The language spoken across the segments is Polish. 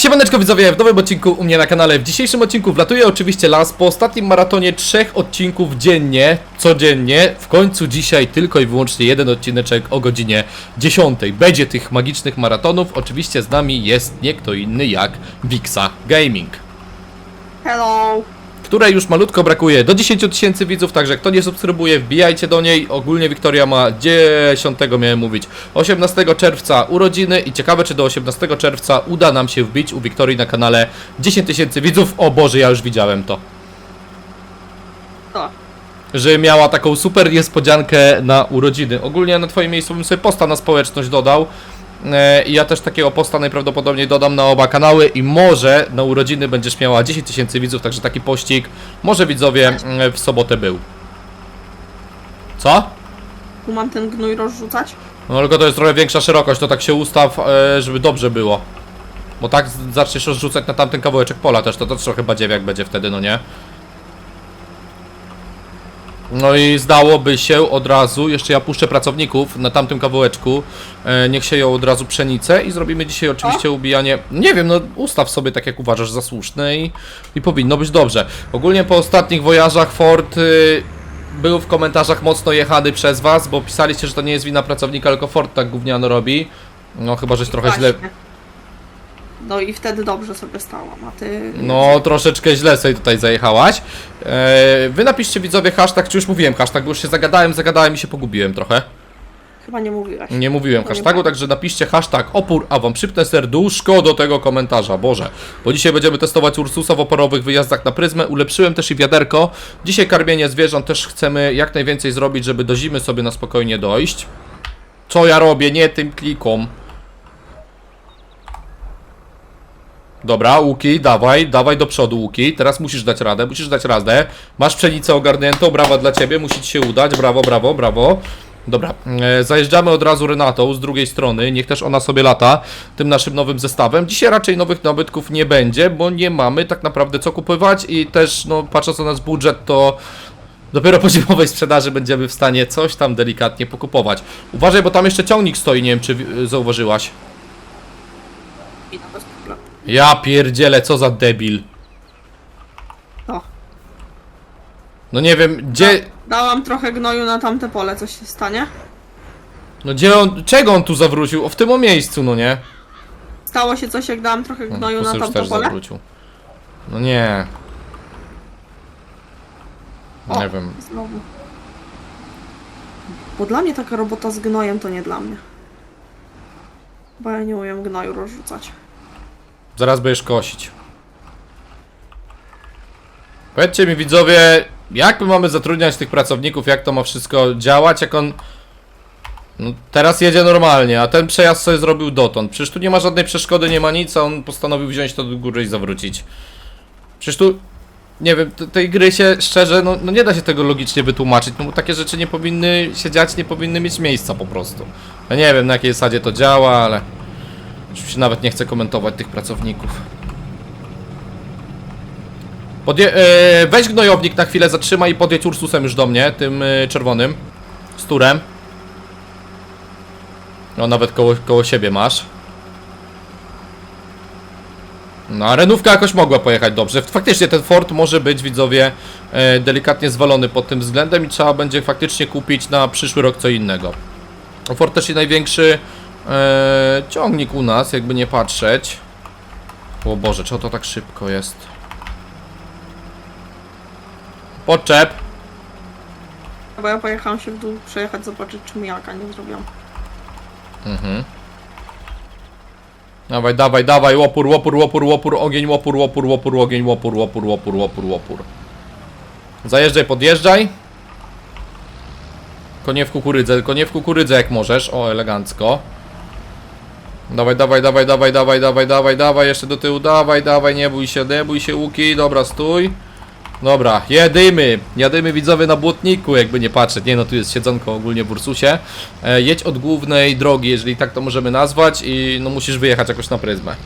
Siemaneczko widzowie, w nowym odcinku u mnie na kanale. W dzisiejszym odcinku wlatuje oczywiście las po ostatnim maratonie trzech odcinków dziennie, codziennie. W końcu dzisiaj tylko i wyłącznie jeden odcineczek o godzinie 10. Będzie tych magicznych maratonów. Oczywiście z nami jest nie kto inny jak Wixa Gaming. Hello! Której już malutko brakuje do 10 tysięcy widzów, także kto nie subskrybuje, wbijajcie do niej. Ogólnie Wiktoria ma 10, miałem mówić, 18 czerwca urodziny i ciekawe czy do 18 czerwca uda nam się wbić u Wiktorii na kanale 10 tysięcy widzów. O Boże, ja już widziałem to. To. Że miała taką super niespodziankę na urodziny. Ogólnie na twoim miejscu bym sobie posta na społeczność dodał. E, I ja też takiego posta najprawdopodobniej dodam na oba kanały i może na urodziny będziesz miała 10 tysięcy widzów, także taki pościg może widzowie mm, w sobotę był. Co? Tu mam ten gnój rozrzucać? No tylko to jest trochę większa szerokość, to tak się ustaw, e, żeby dobrze było. Bo tak zaczniesz rozrzucać na tamten kawałeczek pola też, to to trochę badziewiak będzie wtedy, no nie? No i zdałoby się od razu, jeszcze ja puszczę pracowników na tamtym kawałeczku, e, niech sieją od razu pszenicę i zrobimy dzisiaj oczywiście ubijanie, nie wiem, no ustaw sobie tak jak uważasz za słuszne i, i powinno być dobrze. Ogólnie po ostatnich wojażach Ford y, był w komentarzach mocno jechany przez was, bo pisaliście, że to nie jest wina pracownika, tylko Ford tak gówniano robi. No chyba, żeś trochę źle... Właśnie. No i wtedy dobrze sobie stałam, a ty... No, troszeczkę źle sobie tutaj zajechałaś. E, wy napiszcie widzowie hashtag, czy już mówiłem hashtag, bo już się zagadałem, zagadałem i się pogubiłem trochę. Chyba nie mówiłaś. Nie mówiłem hashtagu, tak. także napiszcie hashtag opór, a wam przypnę serduszko do tego komentarza, Boże. Bo dzisiaj będziemy testować Ursusa w oporowych wyjazdach na pryzmę. Ulepszyłem też i wiaderko. Dzisiaj karmienie zwierząt też chcemy jak najwięcej zrobić, żeby do zimy sobie na spokojnie dojść. Co ja robię? Nie tym klikom. Dobra, Łuki, dawaj, dawaj do przodu, Łuki. Teraz musisz dać radę, musisz dać radę. Masz pszenicę ogarniętą, brawa dla ciebie, musi ci się udać, brawo, brawo, brawo. Dobra, e, zajeżdżamy od razu Renatą z drugiej strony, niech też ona sobie lata tym naszym nowym zestawem. Dzisiaj raczej nowych nabytków nie będzie, bo nie mamy tak naprawdę co kupować i też, no patrząc na nasz budżet, to dopiero po zimowej sprzedaży będziemy w stanie coś tam delikatnie pokupować. Uważaj, bo tam jeszcze ciągnik stoi, nie wiem czy zauważyłaś. I na bez problemu. Ja pierdzielę, co za debil. To. No nie wiem, gdzie... Dałam trochę gnoju na tamte pole, coś się stanie? No gdzie on... Czego on tu zawrócił? O, w tym o miejscu, no nie? Stało się coś, jak dałam trochę gnoju Pusy na już tamte też pole? zawrócił. No nie. O. Nie wiem. Znowu. Bo dla mnie taka robota z gnojem to nie dla mnie. Bo ja nie umiem gnoju rozrzucać. Zaraz będziesz kosić. Powiedzcie mi widzowie, jak my mamy zatrudniać tych pracowników, jak to ma wszystko działać, jak on... No, teraz jedzie normalnie, a ten przejazd sobie zrobił dotąd. Przecież tu nie ma żadnej przeszkody, nie ma nic, a on postanowił wziąć to do góry i zawrócić. Przecież tu... Nie wiem, tej gry się szczerze, no, no nie da się tego logicznie wytłumaczyć, no bo takie rzeczy nie powinny się dziać, nie powinny mieć miejsca po prostu. Ja nie wiem na jakiej zasadzie to działa, ale... Się nawet nie chcę komentować tych pracowników. Podje e, weź gnojownik na chwilę, zatrzymaj i podjedź Ursusem już do mnie, tym e, czerwonym. Z turem. No nawet koło, koło siebie masz. No a renówka jakoś mogła pojechać dobrze. Faktycznie ten Ford może być, widzowie, e, delikatnie zwalony pod tym względem i trzeba będzie faktycznie kupić na przyszły rok co innego. Ford też i największy e, ciągnik u nas, jakby nie patrzeć. O Boże, czego to tak szybko jest? Podczep. Bo ja pojechałam się w dół przejechać, zobaczyć czy mijaka nie zrobiłam. Mhm. Dawaj, dawaj, dawaj, łopur, łopur, łopur, łopur, ogień, łopur, łopur, łopur, ogień, łopur, łopur, łopur, łopur, łopur. Zajeżdżaj, podjeżdżaj. Konie w kukurydzę, konie w kukurydzę jak możesz, o elegancko. Dawaj, dawaj, dawaj, dawaj, dawaj, dawaj, dawaj, dawaj, jeszcze do tyłu, dawaj, dawaj, nie bój się, nie bój się łuki, dobra, stój. Dobra, jedymy, jadymy widzowie na błotniku, jakby nie patrzeć, nie no, tu jest siedzonko ogólnie w Ursusie. E, jedź od głównej drogi, jeżeli tak to możemy nazwać i no musisz wyjechać jakoś na pryzmę.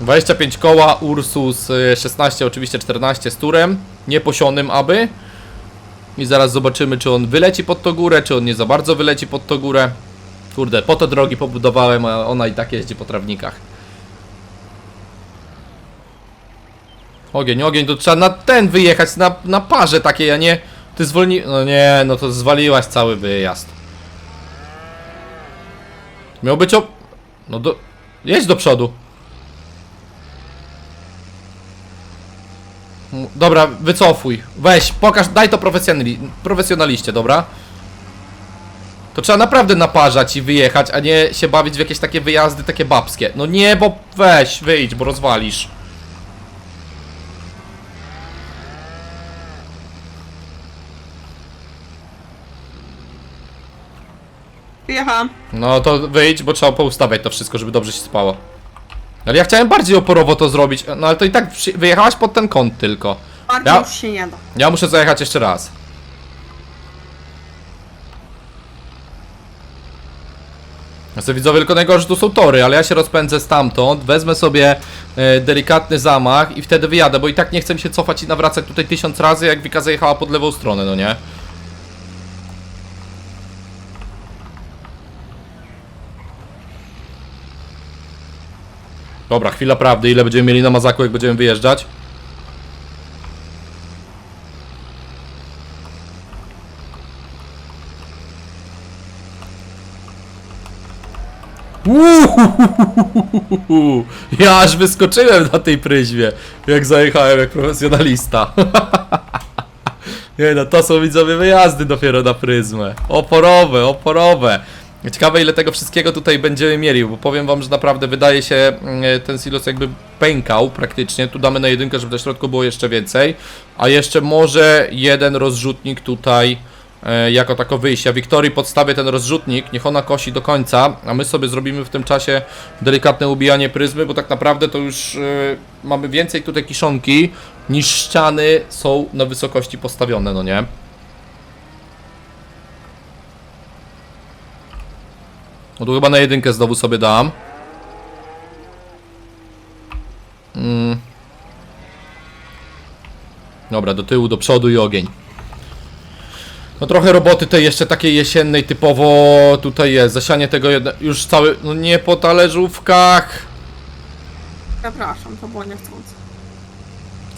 25 koła, Ursus e, 16, oczywiście 14 z turem, nieposionym aby. I zaraz zobaczymy, czy on wyleci pod tą górę, czy on nie za bardzo wyleci pod tą górę. Kurde, po to drogi pobudowałem, a ona i tak jeździ po trawnikach. Ogień, ogień, to trzeba na ten wyjechać, na, na parze takiej, a nie... Ty zwolni... No nie, no to zwaliłaś cały wyjazd. Miał być o... No do... Jedź do przodu. Dobra, wycofuj. Weź, pokaż, daj to profesjonali... profesjonaliście, dobra? To trzeba naprawdę naparzać i wyjechać, a nie się bawić w jakieś takie wyjazdy, takie babskie. No nie, bo weź, wyjdź, bo rozwalisz. Wyjechałam. No to wyjdź, bo trzeba poustawiać to wszystko, żeby dobrze się spało. Ale ja chciałem bardziej oporowo to zrobić, no ale to i tak przy... wyjechałaś pod ten kąt tylko. Bardziej Ja- już się nie da. Ja muszę zajechać jeszcze raz. Ja sobie widzowie tylko najgorsze tu są tory, ale ja się rozpędzę stamtąd, wezmę sobie e, delikatny zamach i wtedy wyjadę, bo i tak nie chcę się cofać i nawracać tutaj tysiąc razy, jak Wika zajechała pod lewą stronę, no nie? Dobra, chwila prawdy, ile będziemy mieli na mazaku, jak będziemy wyjeżdżać? Uuuu, ja aż wyskoczyłem na tej pryzmie, jak zajechałem jak profesjonalista. Nie no, to są widzowie wyjazdy dopiero na pryzmę. Oporowe, oporowe. Ciekawe ile tego wszystkiego tutaj będziemy mieli, bo powiem wam, że naprawdę wydaje się ten silos jakby pękał praktycznie. Tu damy na jedynkę, żeby na środku było jeszcze więcej. A jeszcze może jeden rozrzutnik tutaj jako tako wyjścia. Wiktorii podstawię ten rozrzutnik, niech ona kosi do końca, a my sobie zrobimy w tym czasie delikatne ubijanie pryzmy, bo tak naprawdę to już e, mamy więcej tutaj kiszonki niż ściany są na wysokości postawione, no nie? No tu chyba na jedynkę znowu sobie dam. Mm. Dobra, do tyłu, do przodu i ogień. No trochę roboty tej jeszcze takiej jesiennej typowo tutaj jest. Zasianie tego jedno, już cały, no nie po talerzówkach. Przepraszam, to było niechcące.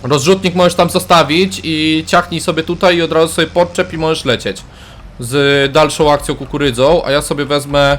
Rozrzutnik możesz tam zostawić i ciachnij sobie tutaj i od razu sobie podczep i możesz lecieć. Z dalszą akcją kukurydzą, a ja sobie wezmę...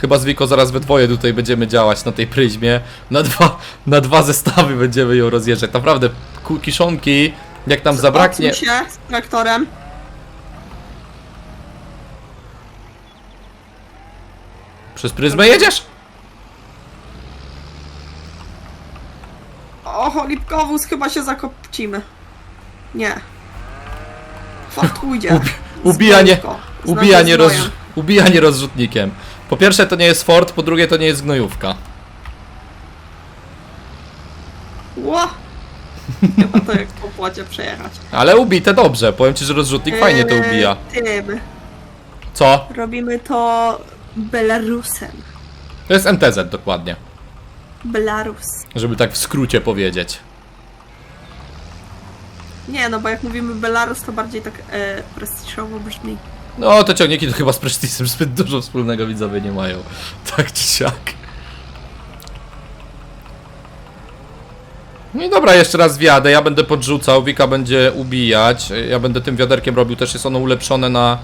chyba z Wiko zaraz we dwoje tutaj będziemy działać na tej pryzmie. Na dwa, na dwa zestawy będziemy ją rozjeżdżać. Naprawdę, kiszonki, jak nam zabraknie... Się z traktorem. Przez pryzmę jedziesz? O, lipkowóz, chyba się zakopcimy. Nie. Fakt pójdzie. Ubijanie, ubijanie, roz, ubijanie rozrzutnikiem. Po pierwsze to nie jest Ford, po drugie to nie jest gnojówka. Ło! Chyba to jak po płocie przejechać. Ale ubite dobrze, powiem ci, że rozrzutnik fajnie to Eee, ubija. Tym. Co? Robimy to Belarusem. To jest MTZ dokładnie, Belarus. żeby tak w skrócie powiedzieć. Nie, no bo jak mówimy Belarus, to bardziej tak e, prestiżowo brzmi. No, te ciągniki to chyba z Prestiżem zbyt dużo wspólnego widzowie nie mają. Tak czy siak. No i dobra, jeszcze raz wjadę, ja będę podrzucał, Wika będzie ubijać, ja będę tym wiaderkiem robił, też jest ono ulepszone na,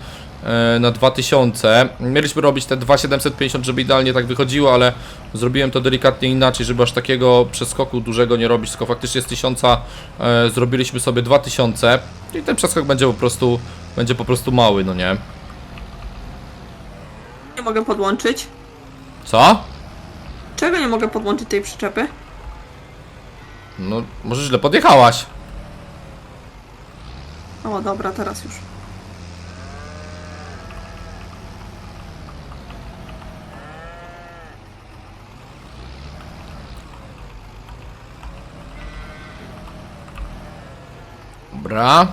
na 2000. Mieliśmy robić te 2750, żeby idealnie tak wychodziło, ale zrobiłem to delikatnie inaczej, żeby aż takiego przeskoku dużego nie robić, tylko faktycznie z 1000 e, zrobiliśmy sobie 2000 i ten przeskok będzie po prostu, będzie po prostu mały, no nie? Nie mogę podłączyć. Co? Czego nie mogę podłączyć tej przyczepy? No, może źle podjechałaś. O, dobra, teraz już. Dobra.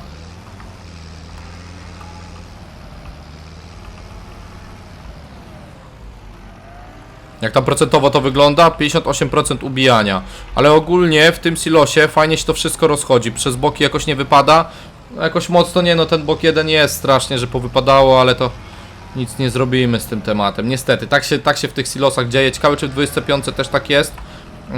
Jak tam procentowo to wygląda? 58% ubijania. Ale ogólnie w tym silosie fajnie się to wszystko rozchodzi. Przez boki jakoś nie wypada. Jakoś mocno nie, no ten bok jeden jest strasznie, że powypadało, ale to nic nie zrobimy z tym tematem. Niestety, tak się, tak się w tych silosach dzieje. Ciekawe, czy w 25 też tak jest, yy,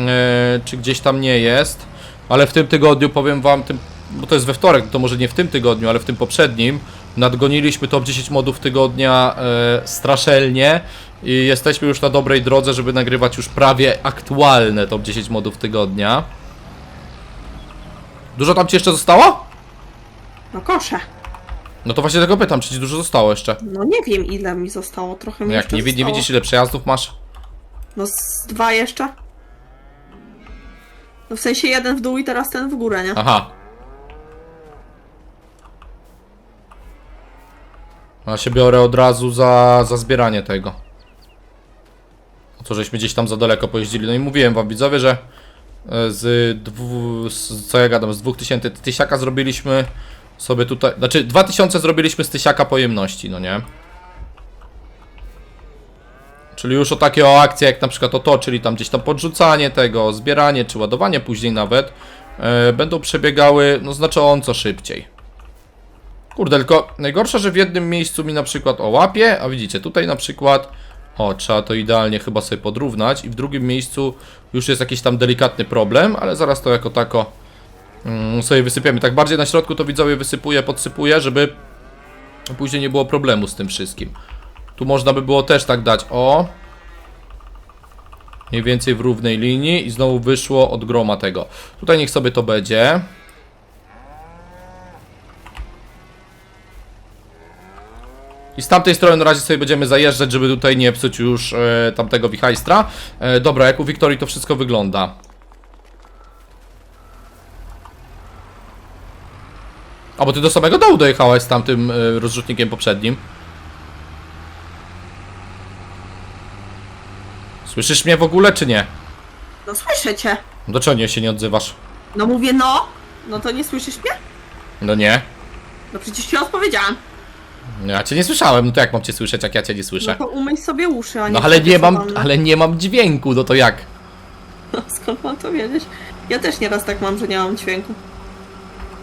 czy gdzieś tam nie jest. Ale w tym tygodniu powiem wam, tym, bo to jest we wtorek, to może nie w tym tygodniu, ale w tym poprzednim, nadgoniliśmy top 10 modów tygodnia e, straszelnie i jesteśmy już na dobrej drodze, żeby nagrywać już prawie aktualne top 10 modów tygodnia. Dużo tam ci jeszcze zostało? No kosze. No to właśnie tego pytam, czy ci dużo zostało jeszcze? No nie wiem ile mi zostało, trochę mi No jak jeszcze nie, wi- nie zostało. widzisz ile przejazdów masz? No z dwa jeszcze? No w sensie jeden w dół i teraz ten w górę, nie? Aha. Ja się biorę od razu za, za zbieranie tego. O co żeśmy gdzieś tam za daleko pojeździli. No i mówiłem wam widzowie, że e, z, dwu, z co ja gadam, z 2000 tysiaka zrobiliśmy sobie tutaj, znaczy 2000 zrobiliśmy z tysiaka pojemności, no nie? Czyli już o takie o akcje jak na przykład o to, czyli tam gdzieś tam podrzucanie tego, zbieranie czy ładowanie później nawet e, będą przebiegały no znacząco szybciej. Kurde, tylko najgorsze, że w jednym miejscu mi na przykład o łapie, a widzicie, tutaj na przykład o, trzeba to idealnie chyba sobie podrównać i w drugim miejscu już jest jakiś tam delikatny problem, ale zaraz to jako tako mm, sobie wysypiemy. Tak bardziej na środku to widzowie wysypuję, podsypuję, żeby później nie było problemu z tym wszystkim. Tu można by było też tak dać, o. Mniej więcej w równej linii i znowu wyszło od groma tego. Tutaj niech sobie to będzie. I z tamtej strony na razie sobie będziemy zajeżdżać, żeby tutaj nie psuć już e, tamtego wichajstra. E, dobra, jak u Wiktorii to wszystko wygląda. A bo ty do samego dołu dojechałeś z tamtym e, rozrzutnikiem poprzednim. Słyszysz mnie w ogóle, czy nie? No słyszę cię. Do czego nie się nie odzywasz? No mówię no. No to nie słyszysz mnie? No nie. No przecież ci odpowiedziałam. Ja cię nie słyszałem, no to jak mam cię słyszeć, jak ja cię nie No słyszę? to umyj sobie uszy, a nie No ale nie mam, ale nie mam dźwięku, no to jak? No, skąd mam to wiedzieć? Ja też nieraz tak mam, że nie mam dźwięku.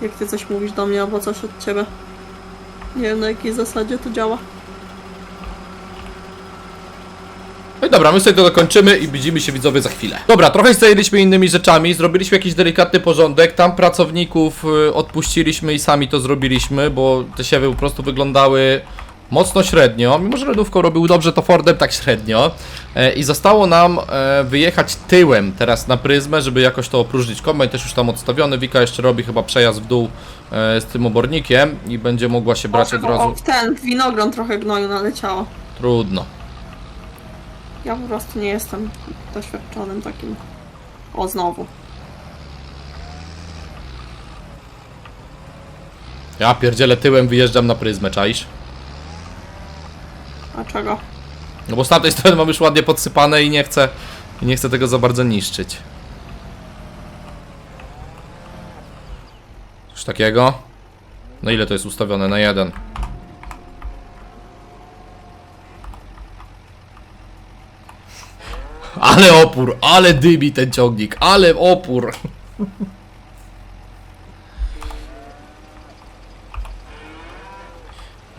Jak ty coś mówisz do mnie albo coś od ciebie. Nie wiem na jakiej zasadzie to działa. No i dobra, my sobie to dokończymy i widzimy się widzowie za chwilę. Dobra, trochę zajęliśmy innymi rzeczami, zrobiliśmy jakiś delikatny porządek, tam pracowników y, odpuściliśmy i sami to zrobiliśmy, bo te siewy po prostu wyglądały mocno średnio, mimo że redówką robił dobrze, to Fordem tak średnio. E, I zostało nam e, wyjechać tyłem teraz na pryzmę, żeby jakoś to opróżnić. Kombajn też już tam odstawiony, Wika jeszcze robi chyba przejazd w dół e, z tym obornikiem i będzie mogła się brać od razu. O, w ten winogron trochę gnoju naleciało. Trudno. Ja po prostu nie jestem doświadczonym takim. O, znowu. Ja pierdzielę tyłem wyjeżdżam na pryzmę, czaisz? A czego? No bo z tamtej strony mam już ładnie podsypane i nie chcę, i nie chcę tego za bardzo niszczyć. Coś takiego? No ile to jest ustawione? Na jeden. Ale opór, ale dymi ten ciągnik, ale opór.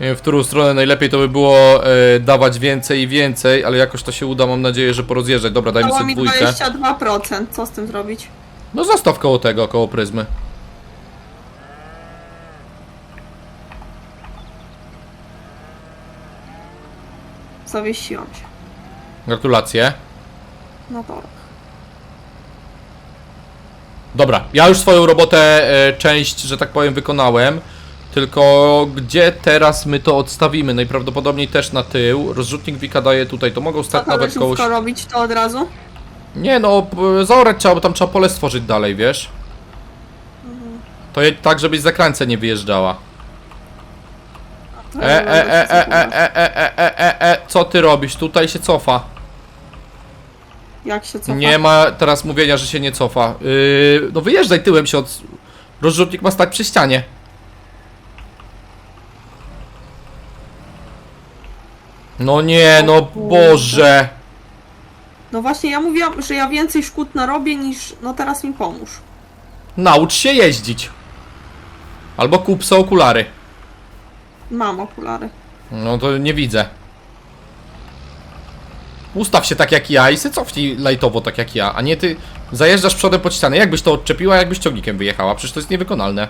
Nie wiem, w którą stronę najlepiej to by było e, dawać więcej i więcej, ale jakoś to się uda, mam nadzieję, że porozjeżdżać. Dobra, dajmy Dało sobie mi dwójkę. 22%. Co z tym zrobić? No zostaw koło tego, koło pryzmy. Zawiesiłam się. Gratulacje. Na torach. Dobra, ja już swoją robotę, e, część, że tak powiem, wykonałem. Tylko gdzie teraz my to odstawimy? Najprawdopodobniej też na tył. Rozrzutnik Wika daje tutaj, to mogą stać nawet koło... leciówko robić to od razu? Nie no, p- zaorać trzeba, bo tam trzeba pole stworzyć dalej, wiesz? To je, tak, żebyś za krańce nie wyjeżdżała. E, e, e, się e, e, e, e, e, e, e, co ty robisz? Tutaj się cofa jak się cofa. Nie ma teraz mówienia, że się nie cofa. Yy, no wyjeżdżaj tyłem się od... Rozrzutnik ma stać przy ścianie. No nie, no Boże. No właśnie, ja mówiłam, że ja więcej szkód narobię niż... No teraz mi pomóż. Naucz się jeździć. Albo kup sobie okulary. Mam okulary. No to nie widzę. Ustaw się tak jak ja i se cofnij lajtowo tak jak ja, a nie ty zajeżdżasz przodem pod ścianę. Jakbyś to odczepiła, jakbyś ciągnikiem wyjechała? Przecież to jest niewykonalne.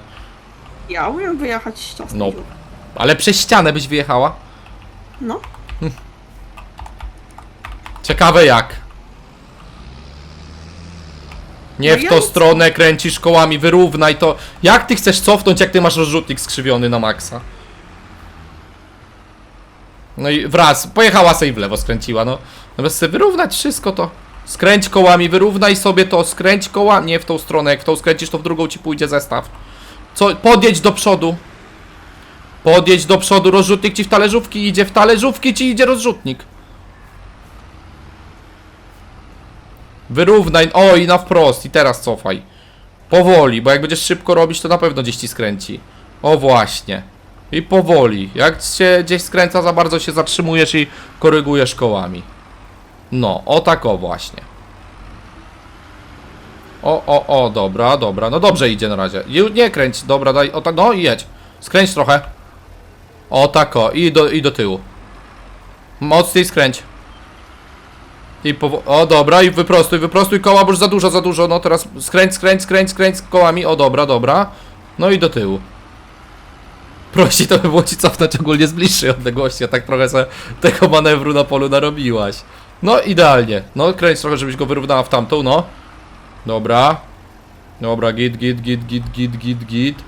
Ja umiem wyjechać z ciasnej No. Ale przez ścianę byś wyjechała? No. Ciekawe jak. Nie No w tą stronę kręcisz kołami, wyrównaj to. Jak ty chcesz cofnąć, jak ty masz rozrzutnik skrzywiony na maksa? No i wraz, pojechała sobie w lewo, skręciła, no. Sobie wyrównać wszystko to. Skręć kołami, wyrównaj sobie to, skręć koła, nie w tą stronę, jak w tą skręcisz, to w drugą ci pójdzie zestaw. Co, podjedź do przodu. Podjedź do przodu, rozrzutnik ci w talerzówki idzie, w talerzówki ci idzie rozrzutnik. Wyrównaj, o i na wprost, i teraz cofaj. Powoli, bo jak będziesz szybko robić, to na pewno gdzieś ci skręci. O właśnie. I powoli. Jak się gdzieś skręca za bardzo, się zatrzymujesz i korygujesz kołami. No, o tak o właśnie. O, o, o, dobra, dobra. No dobrze idzie na razie. Nie kręć, dobra, daj, o tak, no i jedź. Skręć trochę. O tak o, i do, i do tyłu. Mocniej skręć. I powo- o dobra, i wyprostuj, wyprostuj koła, bo już za dużo, za dużo. No teraz skręć, skręć, skręć, skręć kołami. O dobra, dobra. No i do tyłu. Prosi to by było ci cofnąć ogólnie z bliższej odległości, a tak trochę sobie tego manewru na polu narobiłaś. No idealnie. No kręć trochę, żebyś go wyrównała w tamtą, no. Dobra. Dobra, git, git, git, git, git, git, git.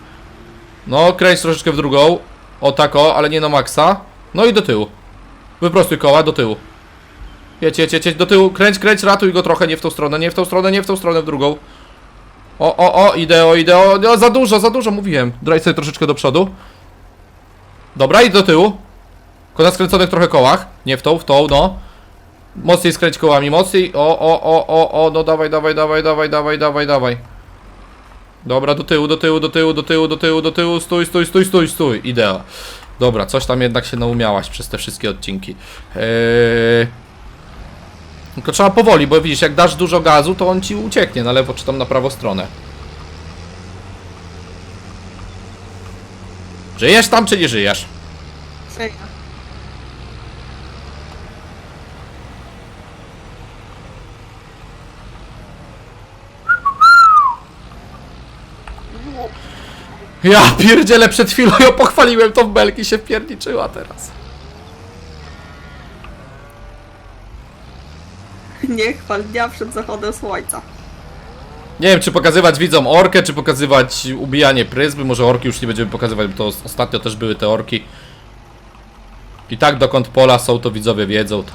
No, kręć troszeczkę w drugą. O tak o, ale nie na maksa. No i do tyłu. Wyprostuj koła, do tyłu. Jedź, jedź, jedź, do tyłu, kręć, kręć, ratuj go trochę, nie w tą stronę, nie w tą stronę, nie w tą stronę, w drugą. O, o, o, ideo, ideo, za dużo, za dużo, mówiłem. Draj sobie troszeczkę do przodu. Dobra, i do tyłu. Tylko na skręconych trochę kołach, nie w tą, w tą, no. Mocniej skręć kołami, mocniej, o, o, o, o, o, no dawaj, dawaj, dawaj, dawaj, dawaj, dawaj, dawaj. Dobra, do tyłu, do tyłu, do tyłu, do tyłu, do tyłu, do tyłu, stój, stój, stój, stój, stój, idea. Dobra, coś tam jednak się naumiałaś przez te wszystkie odcinki. Eee... Tylko trzeba powoli, bo widzisz, jak dasz dużo gazu, to on ci ucieknie na lewo czy tam na prawo stronę. Żyjesz tam, czy nie żyjesz? Żyję. Ja pierdzielę, przed chwilą ją pochwaliłem, to w belki się wpierniczyła teraz. Nie chwal dnia przed zachodem słońca. Nie wiem, czy pokazywać widzom orkę, czy pokazywać ubijanie pryzmy. Może orki już nie będziemy pokazywać, bo to os- ostatnio też były te orki. I tak dokąd pola są, to widzowie wiedzą. To.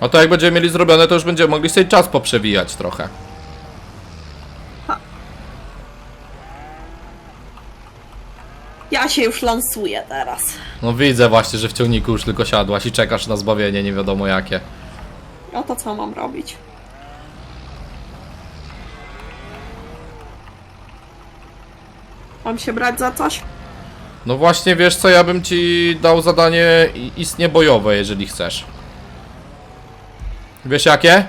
A to jak będziemy mieli zrobione, to już będziemy mogli sobie czas poprzewijać trochę. Ja się już lansuję teraz. No widzę właśnie, że w ciągniku już tylko siadłaś i czekasz na zbawienie, nie wiadomo jakie. A to co mam robić? Mam się brać za coś? No właśnie, wiesz co, ja bym ci dał zadanie i- istnie bojowe, jeżeli chcesz. Wiesz jakie?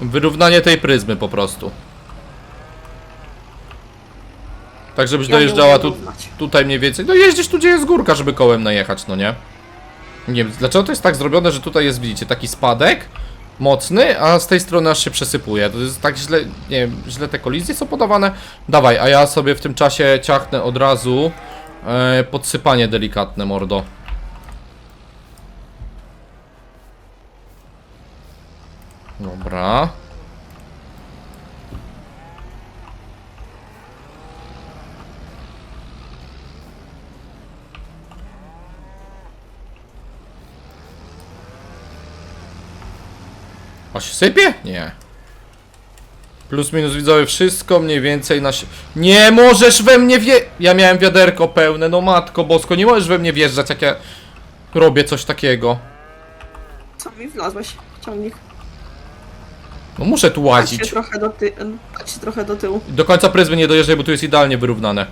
Wyrównanie tej pryzmy po prostu. Tak, żebyś Ja dojeżdżała tu, tutaj mniej więcej. No jeździsz tu, gdzie jest górka, żeby kołem najechać, no nie? Nie wiem, dlaczego to jest tak zrobione, że tutaj jest, widzicie, taki spadek mocny, a z tej strony aż się przesypuje. To jest tak źle, nie wiem, źle te kolizje są podawane. Dawaj, a ja sobie w tym czasie ciachnę od razu e, podsypanie delikatne, mordo. Dobra. A się sypie? Nie. Plus minus widzowie, wszystko mniej więcej na... si- Nie możesz we mnie wie... Ja miałem wiaderko pełne, no matko bosko, nie możesz we mnie wjeżdżać jak ja robię coś takiego. Co mi wlazłeś w ciągnik? No muszę tu łazić. trochę do ty... Patrz się trochę do tyłu. Do końca pryzmy nie dojeżdżaj, bo tu jest idealnie wyrównane.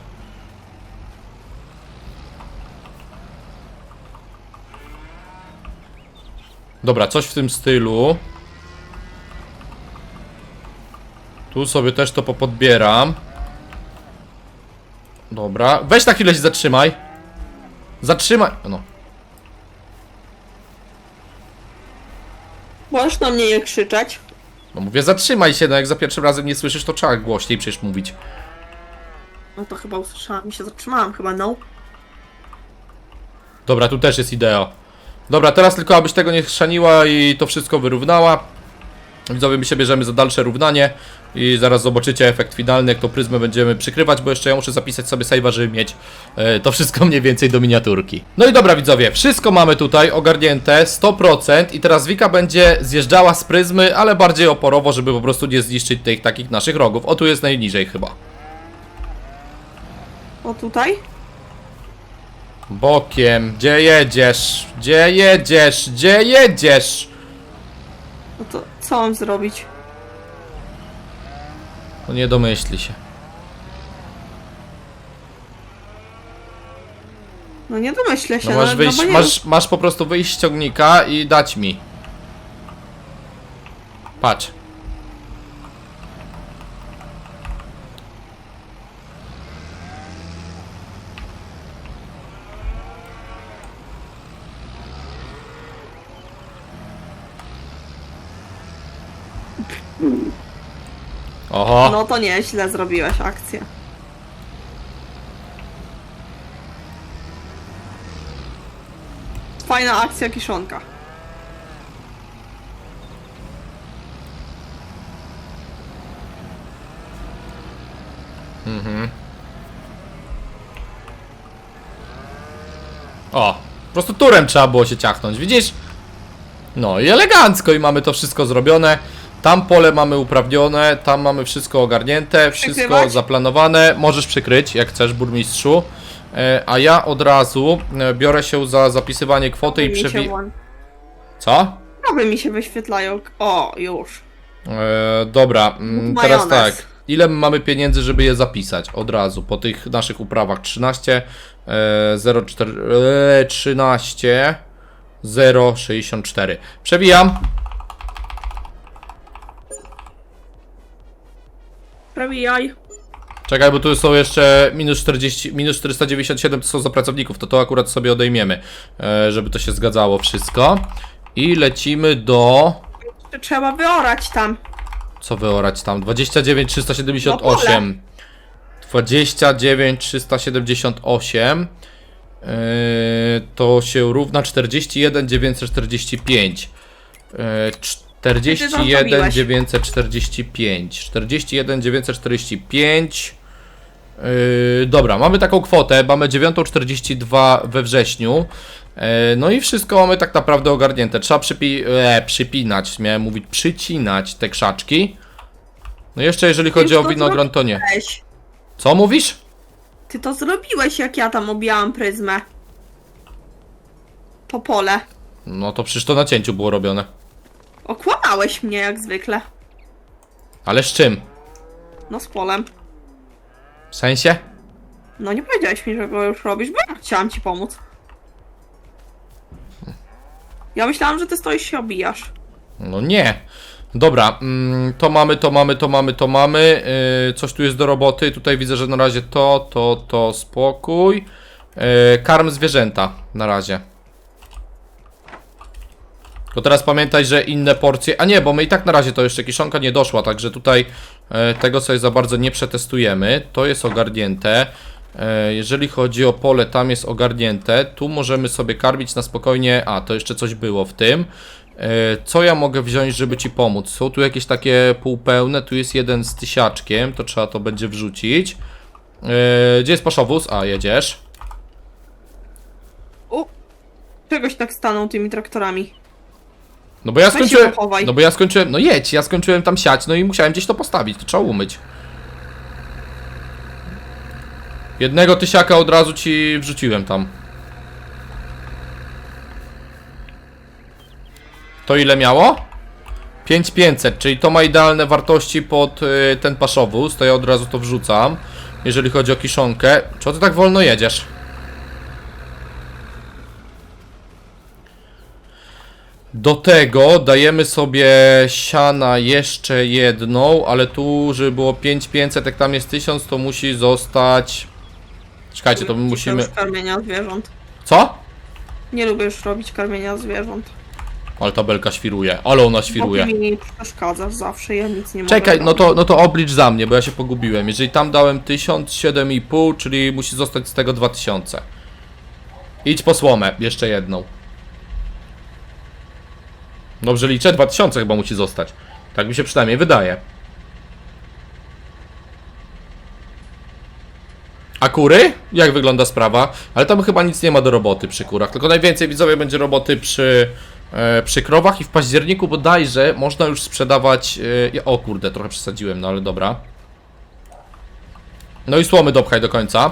Dobra, coś w tym stylu. Tu sobie też to popodbieram. Dobra, weź na chwilę się zatrzymaj. Zatrzymaj. No. Możesz na mnie nie krzyczeć. No mówię, zatrzymaj się, no jak za pierwszym razem nie słyszysz, to trzeba głośniej przecież mówić. No to chyba usłyszałam i się zatrzymałam, chyba no. Dobra, tu też jest idea. Dobra, teraz tylko abyś tego nie chrzaniła i to wszystko wyrównała. Widzowie, my się bierzemy za dalsze równanie i zaraz zobaczycie efekt finalny, jak to pryzmę będziemy przykrywać, bo jeszcze ja muszę zapisać sobie save'a, żeby mieć e, to wszystko mniej więcej do miniaturki. No i dobra widzowie, wszystko mamy tutaj ogarnięte 100% i teraz Wika będzie zjeżdżała z pryzmy, ale bardziej oporowo, żeby po prostu nie zniszczyć tych takich naszych rogów. O, tu jest najniżej chyba. O tutaj? Bokiem, gdzie jedziesz? Gdzie jedziesz? Gdzie jedziesz? No to co mam zrobić? No nie domyśli się. No nie domyślę się. No masz no, wyjść, no bo nie masz, masz po prostu wyjść z ciągnika i dać mi. Patrz. Oho. No to nie, źle zrobiłeś akcję. Fajna akcja kiszonka. O, po prostu turem trzeba było się ciachnąć, widzisz? No i elegancko i mamy to wszystko zrobione. Tam pole mamy uprawnione, tam mamy wszystko ogarnięte, wszystko Przykrywać? zaplanowane. Możesz przykryć, jak chcesz, burmistrzu. E, A ja od razu e, biorę się za zapisywanie kwoty i przewi... Co? Krowy mi się wyświetlają. O, już. E, dobra, mm, teraz Majonez. tak. Ile my mamy pieniędzy, żeby je zapisać od razu po tych naszych uprawach? 13, e, 04, e, 13, 064. Przewijam. Prawijaj. Czekaj, bo tu są jeszcze minus 40, minus 497 to są za pracowników, to to akurat sobie odejmiemy, e, żeby to się zgadzało wszystko. I lecimy do... Jeszcze Trzeba wyorać tam. Co wyorać tam? 29 378. 29 378. Yy, to się równa 41 945. Yy, 41 zrobiłeś? 945. 41 945. Yy, dobra, mamy taką kwotę, mamy 9.42 we wrześniu. Yy, no i wszystko mamy tak naprawdę ogarnięte. Trzeba przypi e, przypinać, miałem mówić przycinać te krzaczki. No jeszcze jeżeli chodzi Już o to winogron, to nie. Co mówisz? Ty to zrobiłeś, jak ja tam objęłam pryzmę. To pole. No to przecież to na cięciu było robione. Okłamałeś mnie jak zwykle. Ale z czym? No z polem. W sensie? No nie powiedziałeś mi, że go już robisz, bo ja chciałam ci pomóc. Ja myślałam, że ty stoisz się obijasz. No nie. Dobra, mm, to mamy, to mamy, to mamy, to mamy. Yy, coś tu jest do roboty. Tutaj widzę, że na razie to, to, to, spokój. Yy, karm zwierzęta na razie. To teraz pamiętaj, że inne porcje. A nie, bo my i tak na razie to jeszcze kiszonka nie doszła, także tutaj e, tego sobie za bardzo nie przetestujemy. To jest ogarnięte. E, jeżeli chodzi o pole, tam jest ogarnięte. Tu możemy sobie karmić na spokojnie. A, to jeszcze coś było w tym. E, co ja mogę wziąć, żeby ci pomóc? Są tu jakieś takie półpełne. Tu jest jeden z tysiaczkiem, to trzeba to będzie wrzucić. E, gdzie jest paszowóz? A, jedziesz. Czegoś tak stanął tymi traktorami. No bo ja Weź się skończyłem. pochowaj. No bo ja skończyłem. No jedź, ja skończyłem tam siać, no i musiałem gdzieś to postawić, to trzeba umyć. Jednego tysiaka od razu ci wrzuciłem tam. To ile miało? 5500, czyli to ma idealne wartości pod y, ten paszowóz, to ja od razu to wrzucam. Jeżeli chodzi o kiszonkę. Czego ty tak wolno jedziesz? Do tego dajemy sobie siana jeszcze jedną, ale tu, żeby było 5500, jak tam jest 1000, to musi zostać... Czekajcie, to my musimy... już karmienia zwierząt. Co? Nie lubię już robić karmienia zwierząt. Ale ta belka świruje, ale ona Bo świruje. ty mi przeszkadzasz zawsze, ja nic nie mogę Czekaj, no robić. to, no to oblicz za mnie, bo ja się pogubiłem. Jeżeli tam dałem 1000, 7,5, czyli musi zostać z tego 2000. Idź po słomę, jeszcze jedną. Dobrze liczę? 2000 chyba musi zostać. Tak mi się przynajmniej wydaje. A kury? Jak wygląda sprawa? Ale tam chyba nic nie ma do roboty przy kurach, tylko najwięcej widzowie będzie roboty przy, e, przy krowach i w październiku bodajże można już sprzedawać... E, o kurde, trochę przesadziłem, no ale dobra. No i słomy dopchaj do końca.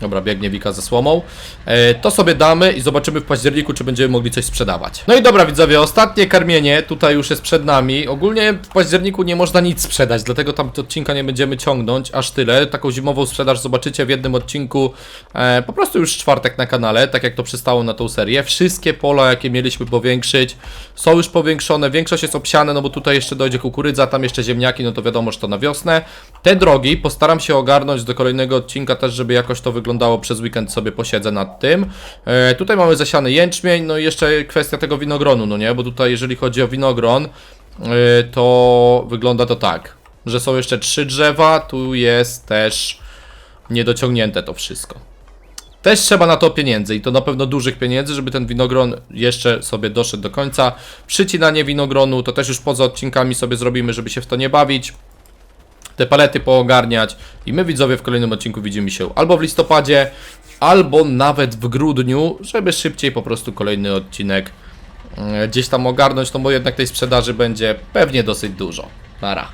Dobra, biegnie Wika ze słomą. E, to sobie damy i zobaczymy w październiku, czy będziemy mogli coś sprzedawać. No i dobra, widzowie, ostatnie karmienie tutaj już jest przed nami. Ogólnie w październiku nie można nic sprzedać, dlatego tam odcinka nie będziemy ciągnąć aż tyle. Taką zimową sprzedaż zobaczycie w jednym odcinku, e, po prostu już czwartek na kanale, tak jak to przystało na tą serię. Wszystkie pola, jakie mieliśmy powiększyć, są już powiększone. Większość jest obsiane, no bo tutaj jeszcze dojdzie kukurydza, tam jeszcze ziemniaki, no to wiadomo, że to na wiosnę. Te drogi postaram się ogarnąć do kolejnego odcinka też, żeby jakoś to wyglądało przez weekend sobie posiedzę nad tym. E, tutaj mamy zasiany jęczmień, no i jeszcze kwestia tego winogronu, no nie, bo tutaj jeżeli chodzi o winogron, e, to wygląda to tak, że są jeszcze trzy drzewa, tu jest też niedociągnięte to wszystko. Też trzeba na to pieniędzy i to na pewno dużych pieniędzy, żeby ten winogron jeszcze sobie doszedł do końca. Przycinanie winogronu to też już poza odcinkami sobie zrobimy, żeby się w to nie bawić te palety poogarniać i my widzowie w kolejnym odcinku widzimy się albo w listopadzie, albo nawet w grudniu, żeby szybciej po prostu kolejny odcinek mm, gdzieś tam ogarnąć, no bo jednak tej sprzedaży będzie pewnie dosyć dużo. Nara.